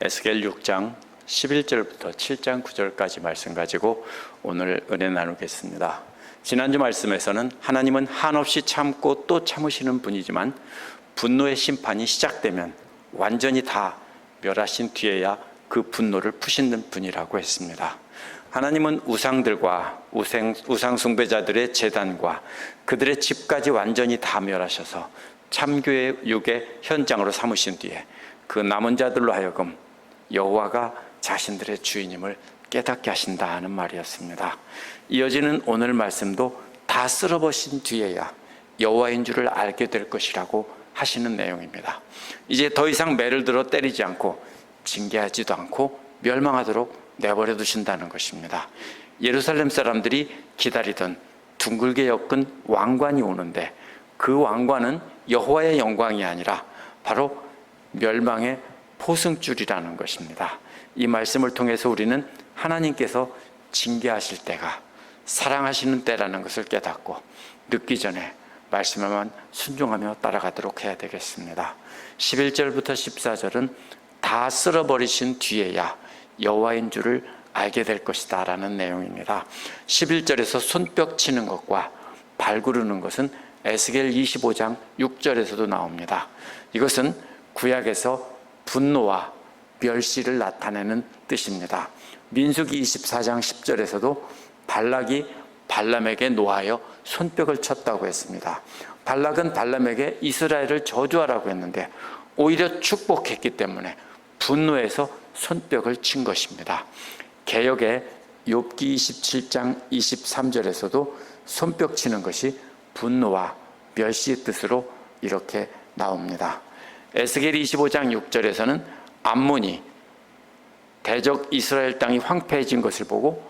에스겔 6장 11절부터 7장 9절까지 말씀 가지고 오늘 은혜 나누겠습니다. 지난주 말씀에서는 하나님은 한없이 참고 또 참으시는 분이지만 분노의 심판이 시작되면 완전히 다 멸하신 뒤에야 그 분노를 푸시는 분이라고 했습니다. 하나님은 우상들과 우상, 우상 숭배자들의 재단과 그들의 집까지 완전히 다 멸하셔서 참교의 육의 현장으로 삼으신 뒤에 그 남은 자들로 하여금 여호와가 자신들의 주인임을 깨닫게 하신다 하는 말이었습니다. 이어지는 오늘 말씀도 다 쓸어버신 뒤에야 여호와인 줄을 알게 될 것이라고 하시는 내용입니다. 이제 더 이상 매를 들어 때리지 않고 징계하지도 않고 멸망하도록 내버려 두신다는 것입니다. 예루살렘 사람들이 기다리던 둥글게 엮은 왕관이 오는데 그 왕관은 여호와의 영광이 아니라 바로 멸망의 포승줄이라는 것입니다. 이 말씀을 통해서 우리는 하나님께서 징계하실 때가 사랑하시는 때라는 것을 깨닫고 늦기 전에 말씀에만 순종하며 따라가도록 해야 되겠습니다. 11절부터 14절은 다 쓸어버리신 뒤에야 여호와인 줄을 알게 될 것이다 라는 내용입니다. 11절에서 손뼉 치는 것과 발구르는 것은 에스겔 25장 6절에서도 나옵니다. 이것은 구약에서 분노와 멸시를 나타내는 뜻입니다. 민수기 24장 10절에서도 발락이 발람에게 노하여 손뼉을 쳤다고 했습니다. 발락은 발람에게 이스라엘을 저주하라고 했는데 오히려 축복했기 때문에 분노해서 손뼉을 친 것입니다. 개혁의 욥기 27장 23절에서도 손뼉 치는 것이 분노와 멸시의 뜻으로 이렇게 나옵니다. 에스겔 25장 6절에서는 암몬이 대적 이스라엘 땅이 황폐해진 것을 보고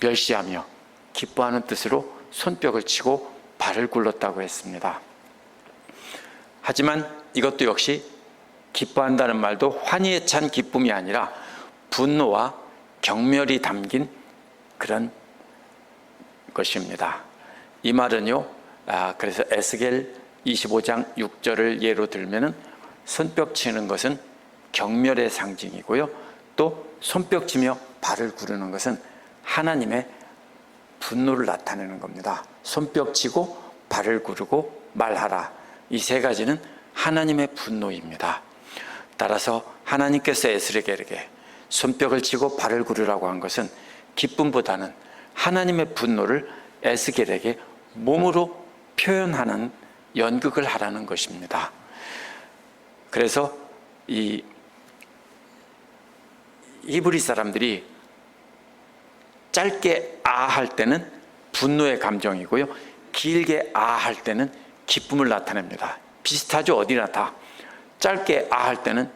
멸시하며 기뻐하는 뜻으로 손뼉을 치고 발을 굴렀다고 했습니다. 하지만 이것도 역시 기뻐한다는 말도 환희에 찬 기쁨이 아니라 분노와 경멸이 담긴 그런 것입니다. 이 말은요, 아, 그래서 에스겔 25장 6절을 예로 들면은 손뼉 치는 것은 경멸의 상징이고요. 또 손뼉 치며 발을 구르는 것은 하나님의 분노를 나타내는 겁니다. 손뼉 치고 발을 구르고 말하라. 이 세 가지는 하나님의 분노입니다. 따라서 하나님께서 에스겔에게 손뼉을 치고 발을 구르라고 한 것은 기쁨보다는 하나님의 분노를 에스겔에게 몸으로 표현하는 연극을 하라는 것입니다. 그래서 이 히브리 사람들이 짧게 아 할 때는 분노의 감정이고요. 길게 아 할 때는 기쁨을 나타냅니다. 비슷하죠? 어디나 다. 짧게 아 할 때는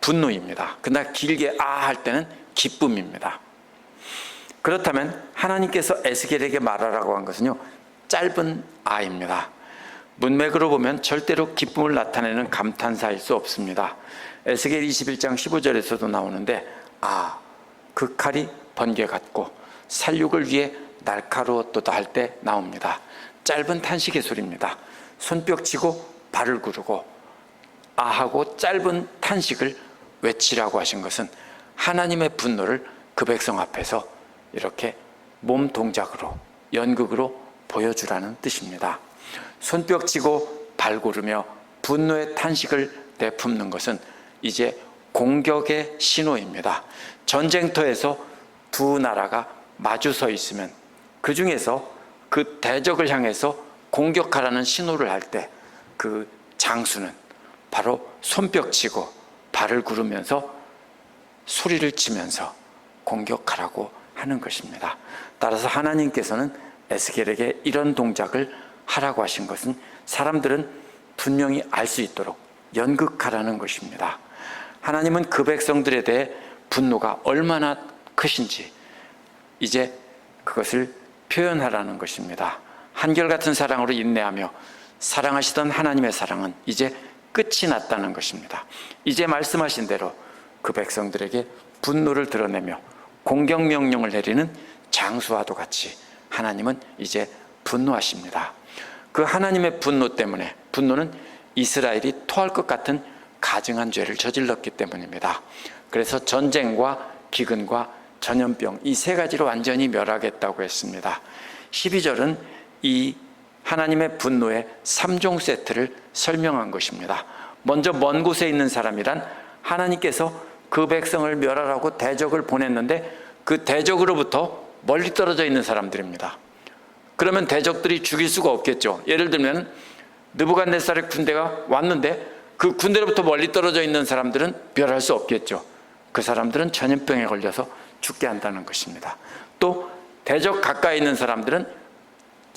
분노입니다. 그러나 길게 아 할 때는 기쁨입니다. 그렇다면 하나님께서 에스겔에게 말하라고 한 것은요. 짧은 아입니다. 문맥으로 보면 절대로 기쁨을 나타내는 감탄사일 수 없습니다. 에스겔 21장 15절에서도 나오는데 아, 그 칼이 번개 같고 살육을 위해 날카로웠도다 할 때 나옵니다. 짧은 탄식의 소리입니다. 손뼉 치고 발을 구르고 아하고 짧은 탄식을 외치라고 하신 것은 하나님의 분노를 그 백성 앞에서 이렇게 몸 동작으로 연극으로 보여주라는 뜻입니다. 손뼉 치고 발 구르며 분노의 탄식을 내품는 것은 이제 공격의 신호입니다. 전쟁터에서 두 나라가 마주 서 있으면 그 중에서 그 대적을 향해서 공격하라는 신호를 할 때 그 장수는 바로 손뼉 치고 발을 구르면서 소리를 치면서 공격하라고 하는 것입니다. 따라서 하나님께서는 에스겔에게 이런 동작을 하라고 하신 것은 사람들은 분명히 알 수 있도록 연극하라는 것입니다. 하나님은 그 백성들에 대해 분노가 얼마나 크신지 이제 그것을 표현하라는 것입니다. 한결같은 사랑으로 인내하며 사랑하시던 하나님의 사랑은 이제 끝이 났다는 것입니다. 이제 말씀하신 대로 그 백성들에게 분노를 드러내며 공격 명령을 내리는 장수와도 같이 하나님은 이제 분노하십니다. 그 하나님의 분노 때문에 분노는 이스라엘이 토할 것 같은 가증한 죄를 저질렀기 때문입니다. 그래서 전쟁과 기근과 전염병 이 세 가지로 완전히 멸하겠다고 했습니다. 12절은 이 하나님의 분노의 3종 세트를 설명한 것입니다. 먼저 먼 곳에 있는 사람이란 하나님께서 그 백성을 멸하라고 대적을 보냈는데 그 대적으로부터 멀리 떨어져 있는 사람들입니다. 그러면 대적들이 죽일 수가 없겠죠. 예를 들면 느부갓네살의 군대가 왔는데 그 군대로부터 멀리 떨어져 있는 사람들은 멸할 수 없겠죠. 그 사람들은 전염병에 걸려서 죽게 한다는 것입니다. 또 대적 가까이 있는 사람들은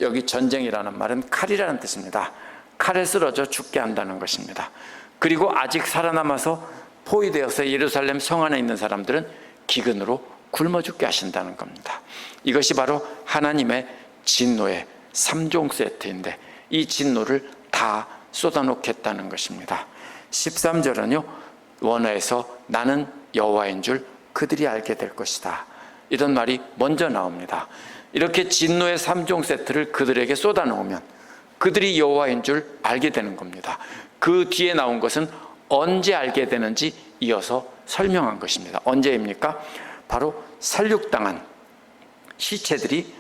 여기 전쟁이라는 말은 칼이라는 뜻입니다. 칼에 쓰러져 죽게 한다는 것입니다. 그리고 아직 살아남아서 포위되어서 예루살렘 성 안에 있는 사람들은 기근으로 굶어 죽게 하신다는 겁니다. 이것이 바로 하나님의 진노의 3종 세트인데 이 진노를 다 쏟아놓겠다는 것입니다. 13절은요. 원어에서 나는 여호와인 줄 그들이 알게 될 것이다. 이런 말이 먼저 나옵니다. 이렇게 진노의 3종 세트를 그들에게 쏟아놓으면 그들이 여호와인 줄 알게 되는 겁니다. 그 뒤에 나온 것은 언제 알게 되는지 이어서 설명한 것입니다. 언제입니까? 바로 살육당한 시체들이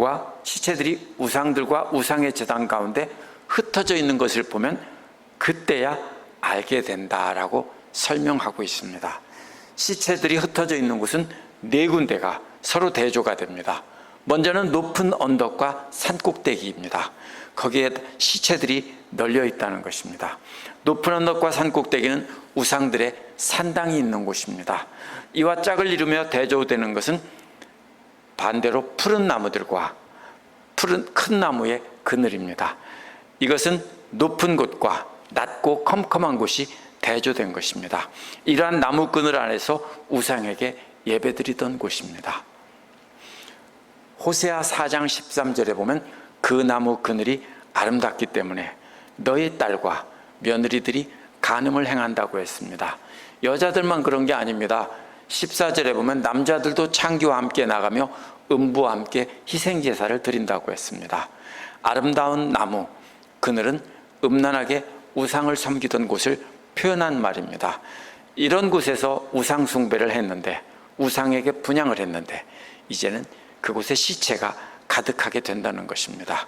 와 시체들이 우상들과 우상의 재단 가운데 흩어져 있는 것을 보면 그때야 알게 된다라고 설명하고 있습니다. 시체들이 흩어져 있는 곳은 네 군데가 서로 대조가 됩니다. 먼저는 높은 언덕과 산 꼭대기입니다. 거기에 시체들이 널려 있다는 것입니다. 높은 언덕과 산 꼭대기는 우상들의 산당이 있는 곳입니다. 이와 짝을 이루며 대조되는 것은 반대로 푸른 나무들과 푸른 큰 나무의 그늘입니다. 이것은 높은 곳과 낮고 컴컴한 곳이 대조된 것입니다. 이러한 나무 그늘 안에서 우상에게 예배드리던 곳입니다. 호세아 4장 13절에 보면 그 나무 그늘이 아름답기 때문에 너의 딸과 며느리들이 간음을 행한다고 했습니다. 여자들만 그런 게 아닙니다. 14절에 보면 남자들도 창기와 함께 나가며 음부와 함께 희생 제사를 드린다고 했습니다. 아름다운 나무, 그늘은 음란하게 우상을 섬기던 곳을 표현한 말입니다. 이런 곳에서 우상 숭배를 했는데 우상에게 분양을 했는데 이제는 그곳에 시체가 가득하게 된다는 것입니다.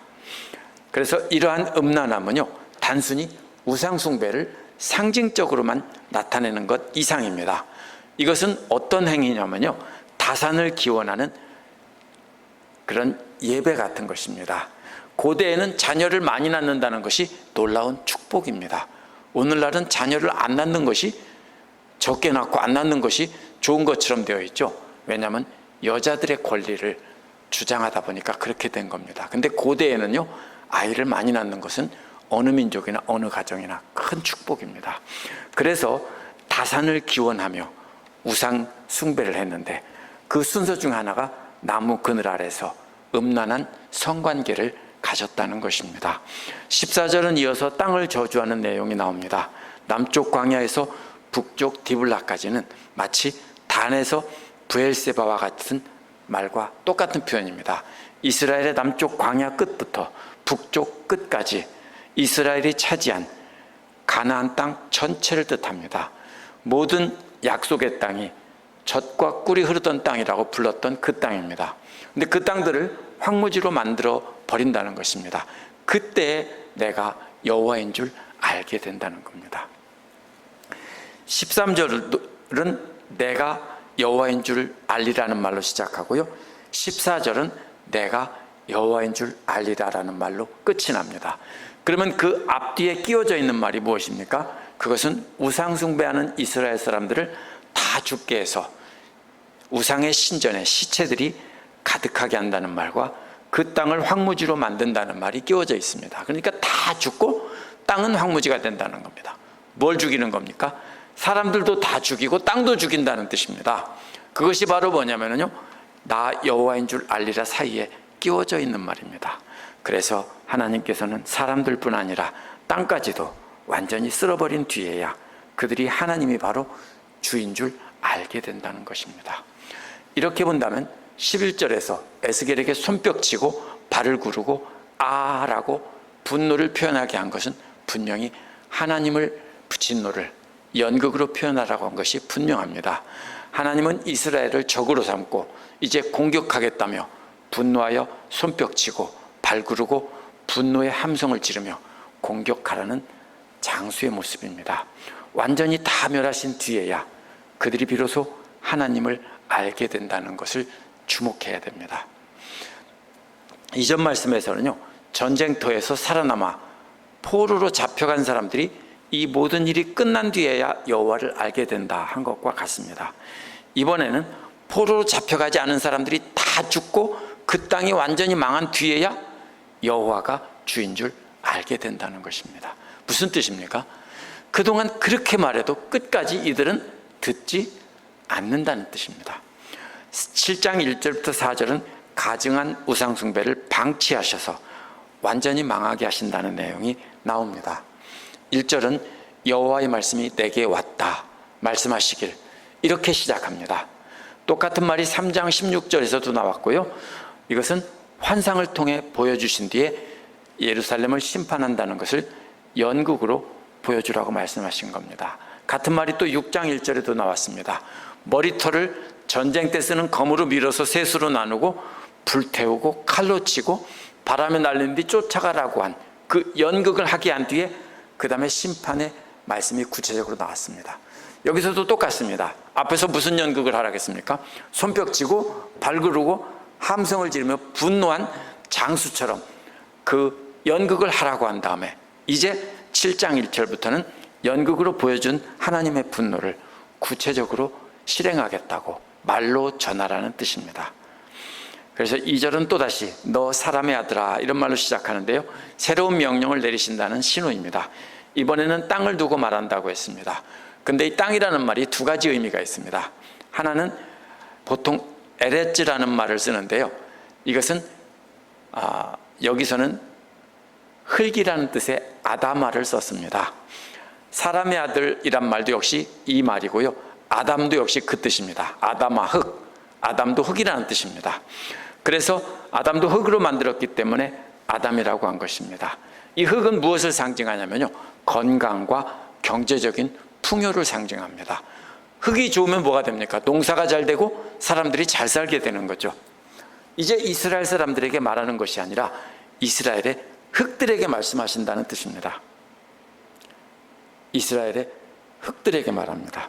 그래서 이러한 음란함은요 단순히 우상 숭배를 상징적으로만 나타내는 것 이상입니다. 이것은 어떤 행위냐면요 다산을 기원하는 그런 예배 같은 것입니다. 고대에는 자녀를 많이 낳는다는 것이 놀라운 축복입니다. 오늘날은 자녀를 안 낳는 것이 적게 낳고 안 낳는 것이 좋은 것처럼 되어 있죠. 왜냐하면 여자들의 권리를 주장하다 보니까 그렇게 된 겁니다. 근데 고대에는요, 아이를 많이 낳는 것은 어느 민족이나 어느 가정이나 큰 축복입니다. 그래서 다산을 기원하며 우상 숭배를 했는데 그 순서 중 하나가 나무 그늘 아래서 음란한 성관계를 가졌다는 것입니다. 14절은 이어서 땅을 저주하는 내용이 나옵니다. 남쪽 광야에서 북쪽 디블라까지는 마치 단에서 부엘세바와 같은 말과 똑같은 표현입니다. 이스라엘의 남쪽 광야 끝부터 북쪽 끝까지 이스라엘이 차지한 가나안 땅 전체를 뜻합니다. 모든 약속의 땅이 젖과 꿀이 흐르던 땅이라고 불렀던 그 땅입니다. 근데 그 땅들을 황무지로 만들어 버린다는 것입니다. 그때 내가 여호와인 줄 알게 된다는 겁니다. 13절은 내가 여호와인 줄 알리라는 말로 시작하고요. 14절은 내가 여호와인 줄 알리라라는 말로 끝이 납니다. 그러면 그 앞뒤에 끼워져 있는 말이 무엇입니까? 그것은 우상 숭배하는 이스라엘 사람들을 다 죽게 해서 우상의 신전에 시체들이 가득하게 한다는 말과 그 땅을 황무지로 만든다는 말이 끼워져 있습니다. 그러니까 다 죽고 땅은 황무지가 된다는 겁니다. 뭘 죽이는 겁니까? 사람들도 다 죽이고 땅도 죽인다는 뜻입니다. 그것이 바로 뭐냐면요. 나 여호와인 줄 알리라 사이에 끼워져 있는 말입니다. 그래서 하나님께서는 사람들뿐 아니라 땅까지도 완전히 쓸어버린 뒤에야 그들이 하나님이 바로 주인 줄 알게 된다는 것입니다. 이렇게 본다면 11절에서 에스겔에게 손뼉치고 발을 구르고 아라고 분노를 표현하게 한 것은 분명히 하나님을 진노를 연극으로 표현하라고 한 것이 분명합니다. 하나님은 이스라엘을 적으로 삼고 이제 공격하겠다며 분노하여 손뼉치고 발구르고 분노의 함성을 지르며 공격하라는 장수의 모습입니다. 완전히 다 멸하신 뒤에야 그들이 비로소 하나님을 알게 된다는 것을 주목해야 됩니다. 이전 말씀에서는요, 전쟁터에서 살아남아 포로로 잡혀간 사람들이 이 모든 일이 끝난 뒤에야 여호와를 알게 된다 한 것과 같습니다. 이번에는 포로로 잡혀가지 않은 사람들이 다 죽고 그 땅이 완전히 망한 뒤에야 여호와가 주인 줄 알게 된다는 것입니다. 무슨 뜻입니까? 그동안 그렇게 말해도 끝까지 이들은 듣지 않는다는 뜻입니다. 7장 1절부터 4절은 가증한 우상숭배를 방치하셔서 완전히 망하게 하신다는 내용이 나옵니다. 1절은 여호와의 말씀이 내게 왔다 말씀하시길 이렇게 시작합니다. 똑같은 말이 3장 16절에서도 나왔고요. 이것은 환상을 통해 보여주신 뒤에 예루살렘을 심판한다는 것을 연극으로 보여주라고 말씀하신 겁니다. 같은 말이 또 6장 1절에도 나왔습니다. 머리털을 전쟁 때 쓰는 검으로 밀어서 셋으로 나누고 불태우고 칼로 치고 바람에 날리는 뒤 쫓아가라고 한 그 연극을 하게 한 뒤에 그 다음에 심판의 말씀이 구체적으로 나왔습니다. 여기서도 똑같습니다. 앞에서 무슨 연극을 하라겠습니까? 손뼉치고 발그르고 함성을 지르며 분노한 장수처럼 그 연극을 하라고 한 다음에 이제 7장 1절부터는 연극으로 보여준 하나님의 분노를 구체적으로 실행하겠다고 말로 전하라는 뜻입니다. 그래서 2절은 또다시 너 사람의 아들아 이런 말로 시작하는데요. 새로운 명령을 내리신다는 신호입니다. 이번에는 땅을 두고 말한다고 했습니다. 근데 이 땅이라는 말이 두 가지 의미가 있습니다. 하나는 보통 에레츠라는 말을 쓰는데요. 이것은 아, 여기서는 흙이라는 뜻의 아다마를 썼습니다. 사람의 아들이란 말도 역시 이 말이고요. 아담도 역시 그 뜻입니다. 아담아 흙. 아담도 흙이라는 뜻입니다. 그래서 아담도 흙으로 만들었기 때문에 아담이라고 한 것입니다. 이 흙은 무엇을 상징하냐면요. 건강과 경제적인 풍요를 상징합니다. 흙이 좋으면 뭐가 됩니까? 농사가 잘 되고 사람들이 잘 살게 되는 거죠. 이제 이스라엘 사람들에게 말하는 것이 아니라 이스라엘의 흙들에게 말씀하신다는 뜻입니다. 이스라엘의 흙들에게 말합니다.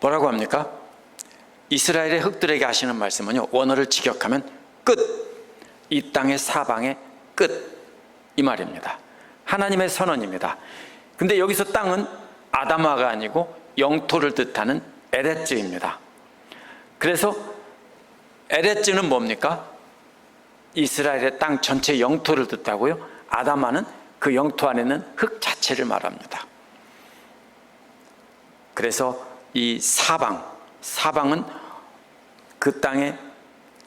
뭐라고 합니까? 이스라엘의 흙들에게 하시는 말씀은요, 원어를 직역하면 끝! 이 땅의 사방의 끝! 이 말입니다. 하나님의 선언입니다. 근데 여기서 땅은 아다마가 아니고 영토를 뜻하는 에레츠입니다. 그래서 에레츠는 뭡니까? 이스라엘의 땅 전체 영토를 뜻하고요. 아다마는 그 영토 안에 있는 흙 자체를 말합니다. 그래서 이 사방, 사방은 그 땅의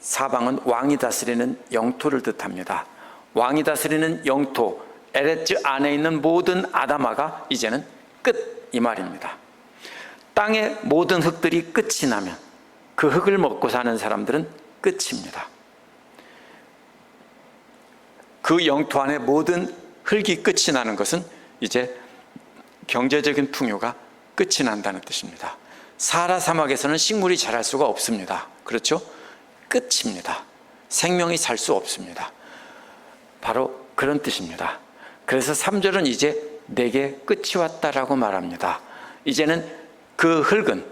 사방은 왕이 다스리는 영토를 뜻합니다. 왕이 다스리는 영토, 에레츠 안에 있는 모든 아다마가 이제는 끝 이 말입니다. 땅의 모든 흙들이 끝이 나면 그 흙을 먹고 사는 사람들은 끝입니다. 그 영토 안에 모든 흙이 끝이 나는 것은 이제 경제적인 풍요가 끝이 난다는 뜻입니다. 사라 사막에서는 식물이 자랄 수가 없습니다. 그렇죠? 끝입니다. 생명이 살 수 없습니다. 바로 그런 뜻입니다. 그래서 3절은 이제 내게 끝이 왔다라고 말합니다. 이제는 그 흙은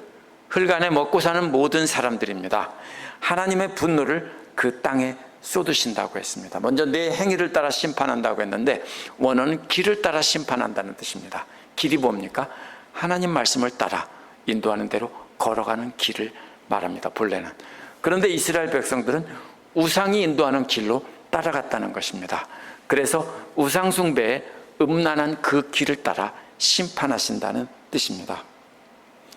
흙 안에 먹고 사는 모든 사람들입니다. 하나님의 분노를 그 땅에 쏟으신다고 했습니다. 먼저 내 행위를 따라 심판한다고 했는데 원어는 길을 따라 심판한다는 뜻입니다. 길이 뭡니까? 하나님 말씀을 따라 인도하는 대로 걸어가는 길을 말합니다. 본래는. 그런데 이스라엘 백성들은 우상이 인도하는 길로 따라갔다는 것입니다. 그래서 우상숭배의 음란한 그 길을 따라 심판하신다는 뜻입니다.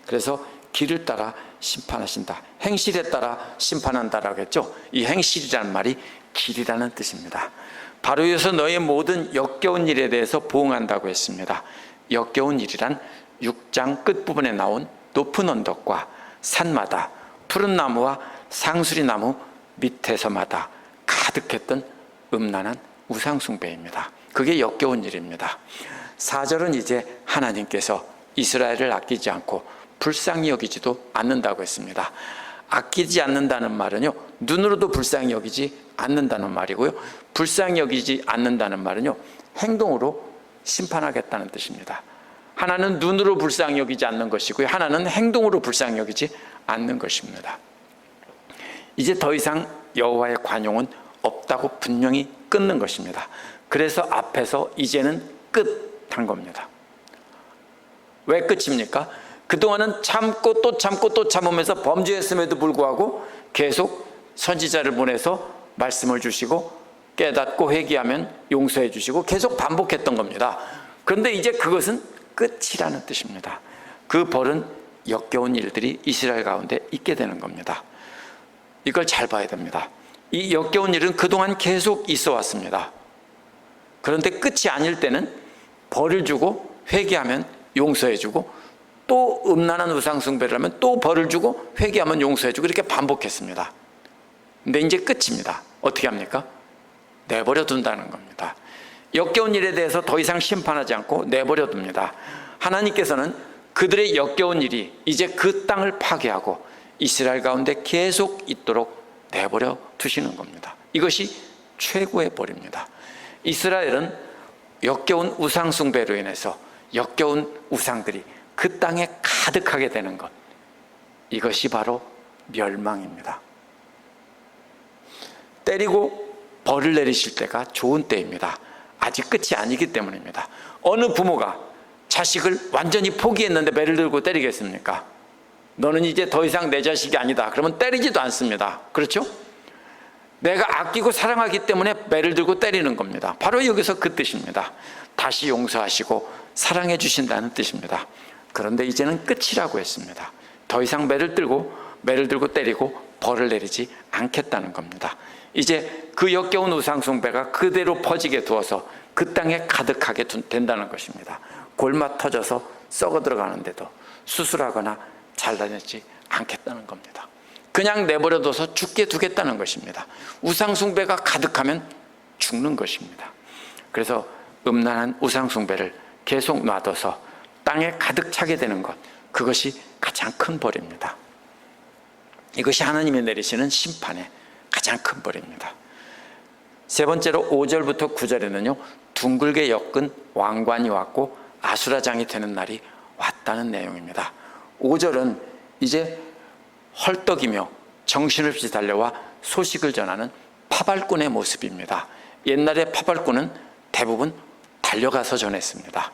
그래서 길을 따라 심판하신다. 행실에 따라 심판한다라고 했죠. 이 행실이라는 말이 길이라는 뜻입니다. 바로 이어서 너의 모든 역겨운 일에 대해서 보응한다고 했습니다. 역겨운 일이란 6장 끝부분에 나온 높은 언덕과 산마다 푸른 나무와 상수리 나무 밑에서마다 가득했던 음란한 우상숭배입니다. 그게 역겨운 일입니다. 4절은 이제 하나님께서 이스라엘을 아끼지 않고 불쌍히 여기지도 않는다고 했습니다. 아끼지 않는다는 말은요, 눈으로도 불쌍히 여기지 않는다는 말이고요. 불쌍히 여기지 않는다는 말은요, 행동으로 심판하겠다는 뜻입니다. 하나는 눈으로 불쌍히 여기지 않는 것이고요. 하나는 행동으로 불쌍히 여기지 않는 것입니다. 이제 더 이상 여호와의 관용은 없다고 분명히 끊는 것입니다. 그래서 앞에서 이제는 끝한 겁니다. 왜 끝입니까? 그동안은 참고 또 참고 또 참으면서 범죄했음에도 불구하고 계속 선지자를 보내서 말씀을 주시고 깨닫고 회개하면 용서해 주시고 계속 반복했던 겁니다. 그런데 이제 그것은 끝이라는 뜻입니다. 그 벌은 역겨운 일들이 이스라엘 가운데 있게 되는 겁니다. 이걸 잘 봐야 됩니다. 이 역겨운 일은 그동안 계속 있어 왔습니다. 그런데 끝이 아닐 때는 벌을 주고 회개하면 용서해 주고 또 음란한 우상숭배를 하면 또 벌을 주고 회개하면 용서해 주고 이렇게 반복했습니다. 근데 이제 끝입니다. 어떻게 합니까? 내버려 둔다는 겁니다. 역겨운 일에 대해서 더 이상 심판하지 않고 내버려 둡니다. 하나님께서는 그들의 역겨운 일이 이제 그 땅을 파괴하고 이스라엘 가운데 계속 있도록 내버려 두시는 겁니다. 이것이 최고의 벌입니다. 이스라엘은 역겨운 우상숭배로 인해서 역겨운 우상들이 그 땅에 가득하게 되는 것. 이것이 바로 멸망입니다. 때리고 벌을 내리실 때가 좋은 때입니다. 아직 끝이 아니기 때문입니다. 어느 부모가 자식을 완전히 포기했는데 매를 들고 때리겠습니까? 너는 이제 더 이상 내 자식이 아니다. 그러면 때리지도 않습니다. 그렇죠? 내가 아끼고 사랑하기 때문에 매를 들고 때리는 겁니다. 바로 여기서 그 뜻입니다. 다시 용서하시고 사랑해 주신다는 뜻입니다. 그런데 이제는 끝이라고 했습니다. 더 이상 매를 들고 매를 들고 때리고 벌을 내리지 않겠다는 겁니다. 이제 그 역겨운 우상숭배가 그대로 퍼지게 두어서 그 땅에 가득하게 된다는 것입니다. 골마 터져서 썩어 들어가는데도 수술하거나 잘라내지 않겠다는 겁니다. 그냥 내버려둬서 죽게 두겠다는 것입니다. 우상숭배가 가득하면 죽는 것입니다. 그래서 음란한 우상숭배를 계속 놔둬서 땅에 가득 차게 되는 것, 그것이 가장 큰 벌입니다. 이것이 하나님이 내리시는 심판의 가장 큰 벌입니다. 세 번째로 5절부터 9절에는요, 둥글게 엮은 왕관이 왔고 아수라장이 되는 날이 왔다는 내용입니다. 5절은 이제 헐떡이며 정신없이 달려와 소식을 전하는 파발꾼의 모습입니다. 옛날에 파발꾼은 대부분 달려가서 전했습니다.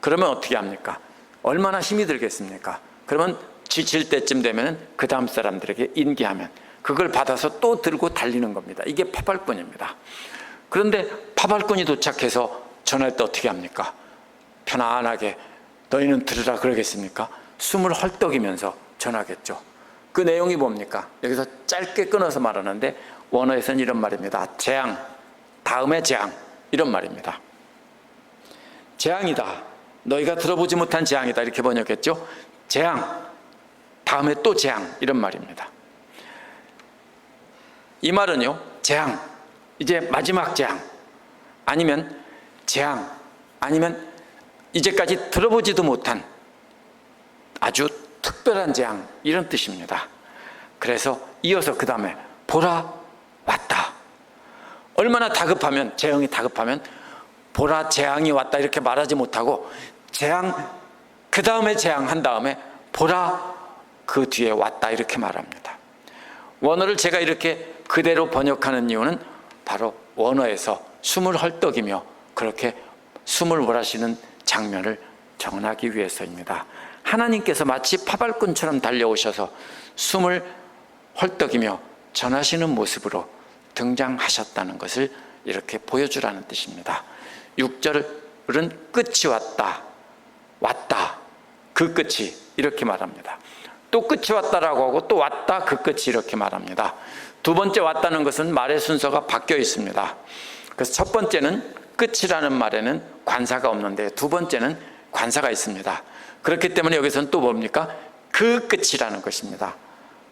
그러면 어떻게 합니까? 얼마나 힘이 들겠습니까? 그러면 지칠 때쯤 되면 그 다음 사람들에게 인계하면 그걸 받아서 또 들고 달리는 겁니다. 이게 파발꾼입니다. 그런데 파발꾼이 도착해서 전할 때 어떻게 합니까? 편안하게 너희는 들으라 그러겠습니까? 숨을 헐떡이면서 전하겠죠. 그 내용이 뭡니까? 여기서 짧게 끊어서 말하는데 원어에서는 이런 말입니다. 재앙, 다음에 재앙 이런 말입니다. 재앙이다. 너희가 들어보지 못한 재앙이다 이렇게 번역했죠. 재앙, 다음에 또 재앙 이런 말입니다. 이 말은요, 재앙, 이제 마지막 재앙, 아니면 재앙, 아니면 이제까지 들어보지도 못한 아주 특별한 재앙 이런 뜻입니다. 그래서 이어서 그 다음에 보라 왔다. 얼마나 다급하면 재앙이 다급하면 보라 재앙이 왔다 이렇게 말하지 못하고 재앙 그 다음에 재앙 한 다음에 보라 그 뒤에 왔다 이렇게 말합니다. 원어를 제가 이렇게 그대로 번역하는 이유는 바로 원어에서 숨을 헐떡이며 그렇게 숨을 몰아쉬는 장면을 정하기 위해서입니다. 하나님께서 마치 파발꾼처럼 달려오셔서 숨을 헐떡이며 전하시는 모습으로 등장하셨다는 것을 이렇게 보여주라는 뜻입니다. 6절은 끝이 왔다. 왔다. 그 끝이 이렇게 말합니다. 또 끝이 왔다라고 하고 또 왔다 그 끝이 이렇게 말합니다. 두 번째 왔다는 것은 말의 순서가 바뀌어 있습니다. 그래서 첫 번째는 끝이라는 말에는 관사가 없는데 두 번째는 관사가 있습니다. 그렇기 때문에 여기서는 또 뭡니까? 그 끝이라는 것입니다.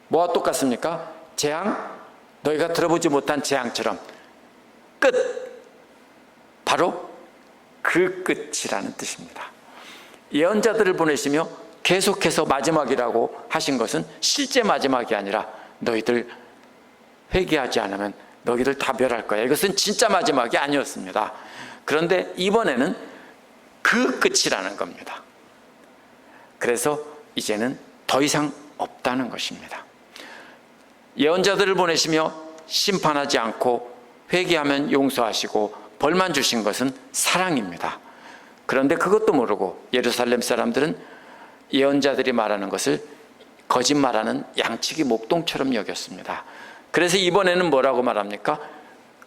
뭐와 똑같습니까? 재앙, 너희가 들어보지 못한 재앙처럼 끝, 바로 그 끝이라는 뜻입니다. 예언자들을 보내시며 계속해서 마지막이라고 하신 것은 실제 마지막이 아니라 너희들 회개하지 않으면 너희들 다 멸할 거야. 이것은 진짜 마지막이 아니었습니다. 그런데 이번에는 그 끝이라는 겁니다. 그래서 이제는 더 이상 없다는 것입니다. 예언자들을 보내시며 심판하지 않고 회개하면 용서하시고 벌만 주신 것은 사랑입니다. 그런데 그것도 모르고 예루살렘 사람들은 예언자들이 말하는 것을 거짓말하는 양치기 목동처럼 여겼습니다. 그래서 이번에는 뭐라고 말합니까?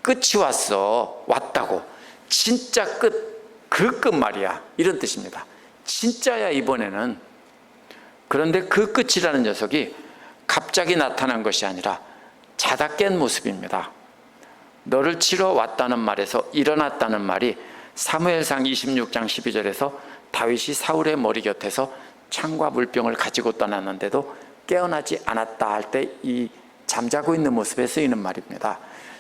끝이 왔어. 왔다고. 진짜 끝. 그 끝 말이야. 이런 뜻입니다. 진짜야, 이번에는. 그런데 그 끝이라는 녀석이 갑자기 나타난 것이 아니라 자다 깬 모습입니다. 너를 치러 왔다는 말에서 일어났다는 말이 사무엘상 26장 12절에서 다윗이 사울의 머리 곁에서 창과 물병을 가지고 떠났는데도 깨어나지 않았다 할 때 이 잠자고 있는 모습에 쓰이는 말입니다.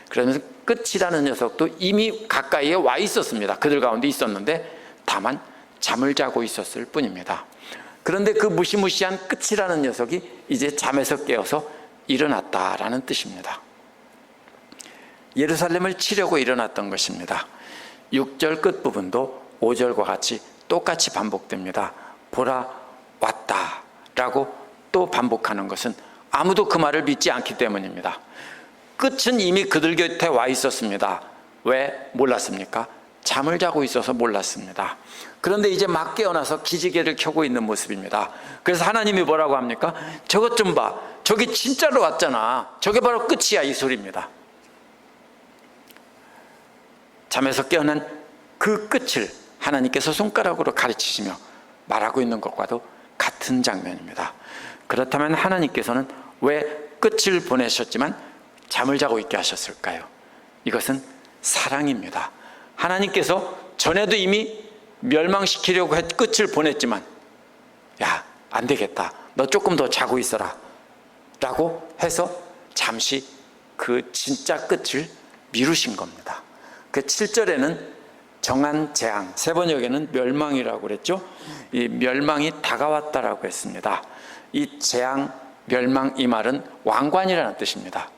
그러면서 끝이라는 녀석도 이미 가까이에 와 있었습니다. 그들 가운데 있었는데 다만 잠을 자고 있었을 뿐입니다. 그런데 그 무시무시한 끝이라는 녀석이 이제 잠에서 깨어서 일어났다라는 뜻입니다. 예루살렘을 치려고 일어났던 것입니다. 6절 끝부분도 5절과 같이 똑같이 반복됩니다. 보라 왔다 라고 또 반복하는 것은 아무도 그 말을 믿지 않기 때문입니다. 끝은 이미 그들 곁에 와 있었습니다. 왜 몰랐습니까? 잠을 자고 있어서 몰랐습니다. 그런데 이제 막 깨어나서 기지개를 켜고 있는 모습입니다. 그래서 하나님이 뭐라고 합니까? 저것 좀 봐. 저게 진짜로 왔잖아. 저게 바로 끝이야. 이 소리입니다. 잠에서 깨어난 그 끝을 하나님께서 손가락으로 가르치시며 말하고 있는 것과도 같은 장면입니다. 그렇다면 하나님께서는 왜 끝을 보내셨지만 잠을 자고 있게 하셨을까요? 이것은 사랑입니다. 하나님께서 전에도 이미 멸망시키려고 했 끝을 보냈지만 야, 안 되겠다. 너 조금 더 자고 있어라. 라고 해서 잠시 그 진짜 끝을 미루신 겁니다. 그 7절에는 정한 재앙, 세 번역에는 멸망이라고 그랬죠. 이 멸망이 다가왔다라고 했습니다. 이 재앙, 멸망 이 말은 왕관이라는 뜻입니다.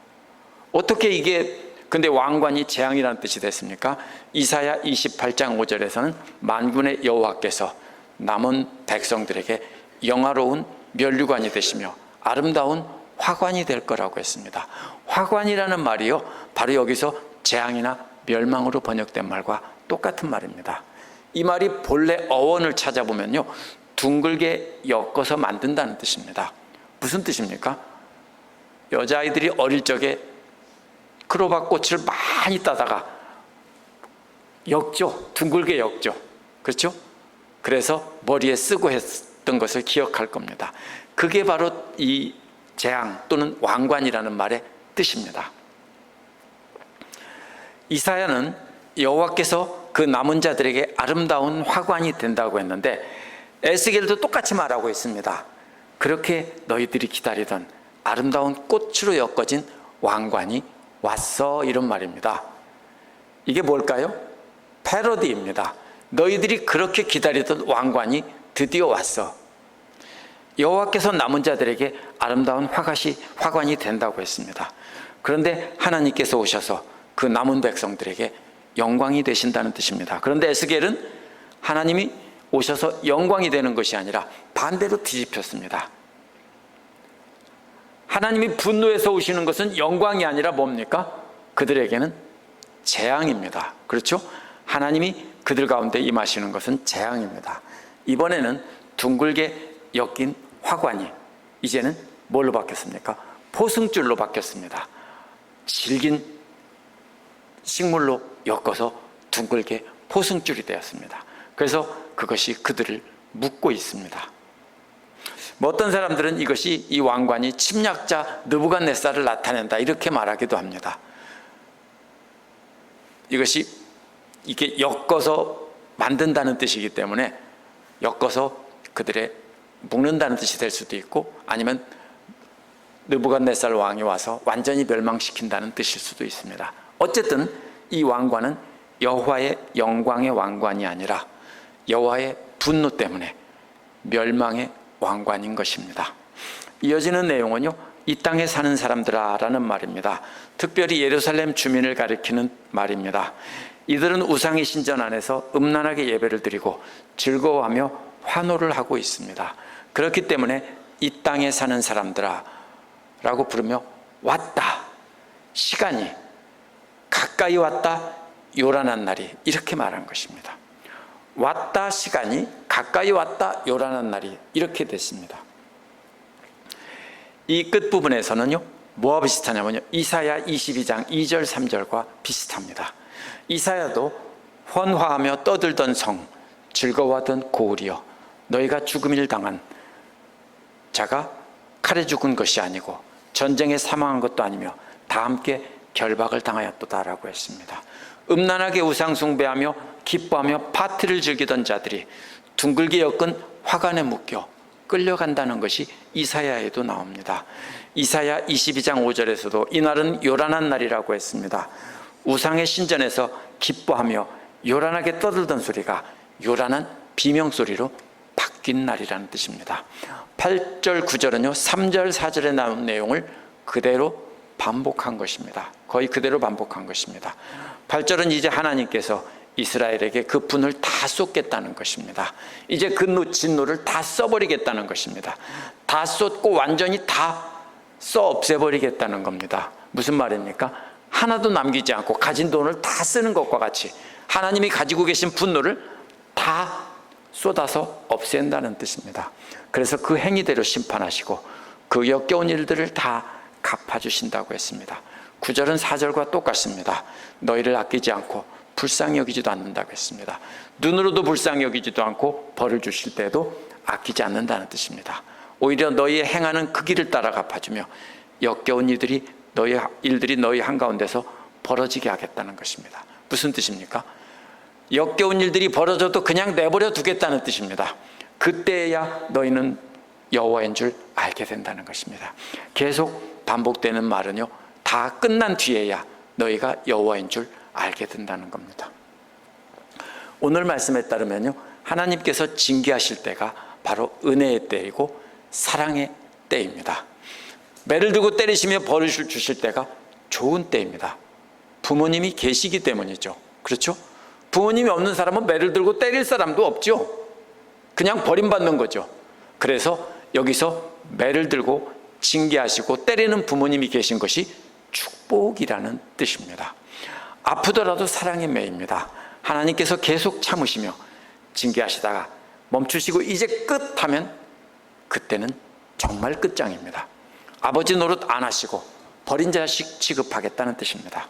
어떻게 이게 근데 왕관이 재앙이라는 뜻이 됐습니까? 이사야 28장 5절에서는 만군의 여호와께서 남은 백성들에게 영화로운 면류관이 되시며 아름다운 화관이 될 거라고 했습니다. 화관이라는 말이요. 바로 여기서 재앙이나 멸망으로 번역된 말과 똑같은 말입니다. 이 말이 본래 어원을 찾아보면요. 둥글게 엮어서 만든다는 뜻입니다. 무슨 뜻입니까? 여자아이들이 어릴 적에 크로바 꽃을 많이 따다가 엮죠. 둥글게 엮죠. 그렇죠? 그래서 머리에 쓰고 했던 것을 기억할 겁니다. 그게 바로 이 재앙 또는 왕관이라는 말의 뜻입니다. 이사야는 여호와께서 그 남은 자들에게 아름다운 화관이 된다고 했는데 에스겔도 똑같이 말하고 있습니다. 그렇게 너희들이 기다리던 아름다운 꽃으로 엮어진 왕관이 왔어 이런 말입니다. 이게 뭘까요? 패러디입니다. 너희들이 그렇게 기다리던 왕관이 드디어 왔어. 여호와께서 남은 자들에게 아름다운 화관이 화관이 된다고 했습니다. 그런데 하나님께서 오셔서 그 남은 백성들에게 영광이 되신다는 뜻입니다. 그런데 에스겔은 하나님이 오셔서 영광이 되는 것이 아니라 반대로 뒤집혔습니다. 하나님이 분노해서 오시는 것은 영광이 아니라 뭡니까? 그들에게는 재앙입니다. 그렇죠? 하나님이 그들 가운데 임하시는 것은 재앙입니다. 이번에는 둥글게 엮인 화관이 이제는 뭘로 바뀌었습니까? 포승줄로 바뀌었습니다. 질긴 식물로 엮어서 둥글게 포승줄이 되었습니다. 그래서 그것이 그들을 묶고 있습니다. 뭐 어떤 사람들은 이것이 이 왕관이 침략자 느부갓네살을 나타낸다 이렇게 말하기도 합니다. 이것이 이게 엮어서 만든다는 뜻이기 때문에 엮어서 그들의 묶는다는 뜻이 될 수도 있고 아니면 느부갓네살 왕이 와서 완전히 멸망시킨다는 뜻일 수도 있습니다. 어쨌든 이 왕관은 여호와의 영광의 왕관이 아니라 여호와의 분노 때문에 멸망의 왕관인 것입니다. 이어지는 내용은요. 이 땅에 사는 사람들아라는 말입니다. 특별히 예루살렘 주민을 가리키는 말입니다. 이들은 우상의 신전 안에서 음란하게 예배를 드리고 즐거워하며 환호를 하고 있습니다. 그렇기 때문에 이 땅에 사는 사람들아 라고 부르며 왔다. 시간이 가까이 왔다. 요란한 날이 이렇게 말한 것입니다. 왔다 시간이 가까이 왔다 요란한 날이 이렇게 됐습니다. 이 끝부분에서는요. 뭐와 비슷하냐면요. 이사야 22장 2절 3절과 비슷합니다. 이사야도 헌화하며 떠들던 성 즐거워하던 고울이여 너희가 죽음을 당한 자가 칼에 죽은 것이 아니고 전쟁에 사망한 것도 아니며 다 함께 결박을 당하였도다라고 했습니다. 음란하게 우상 숭배하며 기뻐하며 파티를 즐기던 자들이 둥글게 엮은 화관에 묶여 끌려간다는 것이 이사야에도 나옵니다. 이사야 22장 5절에서도 이날은 요란한 날이라고 했습니다. 우상의 신전에서 기뻐하며 요란하게 떠들던 소리가 요란한 비명 소리로 바뀐 날이라는 뜻입니다. 8절 9절은요. 3절 4절에 나온 내용을 그대로 반복한 것입니다. 거의 그대로 반복한 것입니다. 8절은 이제 하나님께서 이스라엘에게 그 분을 다 쏟겠다는 것입니다. 이제 그 진노를 다 써버리겠다는 것입니다. 다 쏟고 완전히 다 써 없애버리겠다는 겁니다. 무슨 말입니까? 하나도 남기지 않고 가진 돈을 다 쓰는 것과 같이 하나님이 가지고 계신 분노를 다 쏟아서 없앤다는 뜻입니다. 그래서 그 행위대로 심판하시고 그 역겨운 일들을 다 갚아주신다고 했습니다. 9절은 4절과 똑같습니다. 너희를 아끼지 않고 불쌍히 여기지도 않는다고 했습니다. 눈으로도 불쌍히 여기지도 않고 벌을 주실 때도 아끼지 않는다는 뜻입니다. 오히려 너희의 행하는 그 길을 따라 갚아주며 역겨운 일들이 너희 일들이 너희 한가운데서 벌어지게 하겠다는 것입니다. 무슨 뜻입니까? 역겨운 일들이 벌어져도 그냥 내버려 두겠다는 뜻입니다. 그때야 너희는 여호와인 줄 알게 된다는 것입니다. 계속 반복되는 말은요. 다 끝난 뒤에야 너희가 여호와인 줄 알게 된다는 겁니다. 오늘 말씀에 따르면요. 하나님께서 징계하실 때가 바로 은혜의 때이고 사랑의 때입니다. 매를 들고 때리시며 벌을 주실 때가 좋은 때입니다. 부모님이 계시기 때문이죠. 그렇죠? 부모님이 없는 사람은 매를 들고 때릴 사람도 없죠. 그냥 버림받는 거죠. 그래서 여기서 매를 들고 징계하시고 때리는 부모님이 계신 것이 축복이라는 뜻입니다. 아프더라도 사랑의 매입니다. 하나님께서 계속 참으시며 징계하시다가 멈추시고 이제 끝 하면 그때는 정말 끝장입니다. 아버지 노릇 안 하시고 버린 자식 취급하겠다는 뜻입니다.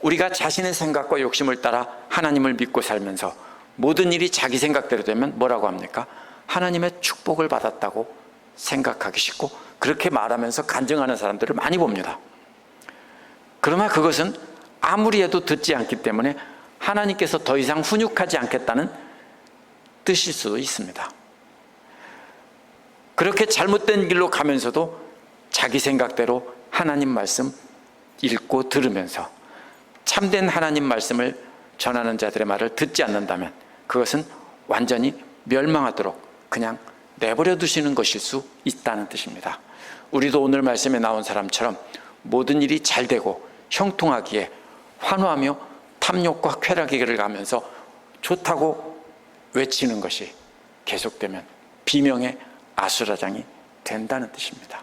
우리가 자신의 생각과 욕심을 따라 하나님을 믿고 살면서 모든 일이 자기 생각대로 되면 뭐라고 합니까? 하나님의 축복을 받았다고 생각하기 쉽고 그렇게 말하면서 간증하는 사람들을 많이 봅니다. 그러나 그것은 아무리 해도 듣지 않기 때문에 하나님께서 더 이상 훈육하지 않겠다는 뜻일 수도 있습니다. 그렇게 잘못된 길로 가면서도 자기 생각대로 하나님 말씀 읽고 들으면서 참된 하나님 말씀을 전하는 자들의 말을 듣지 않는다면 그것은 완전히 멸망하도록 그냥 내버려 두시는 것일 수 있다는 뜻입니다. 우리도 오늘 말씀에 나온 사람처럼 모든 일이 잘 되고 형통하기에 환호하며 탐욕과 쾌락에게를 가면서 좋다고 외치는 것이 계속되면 비명의 아수라장이 된다는 뜻입니다.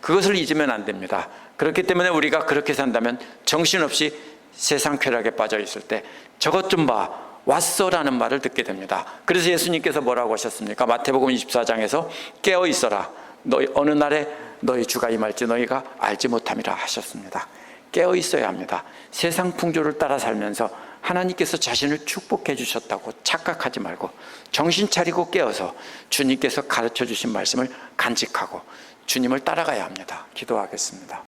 그것을 잊으면 안 됩니다. 그렇기 때문에 우리가 그렇게 산다면 정신없이 세상 쾌락에 빠져 있을 때 저것 좀 봐. 왔어라는 말을 듣게 됩니다. 그래서 예수님께서 뭐라고 하셨습니까? 마태복음 24장에서 깨어 있어라. 너희 어느 날에 너희 주가 임할지 너희가 알지 못함이라 하셨습니다. 깨어 있어야 합니다. 세상 풍조를 따라 살면서 하나님께서 자신을 축복해 주셨다고 착각하지 말고 정신 차리고 깨어서 주님께서 가르쳐 주신 말씀을 간직하고 주님을 따라가야 합니다. 기도하겠습니다.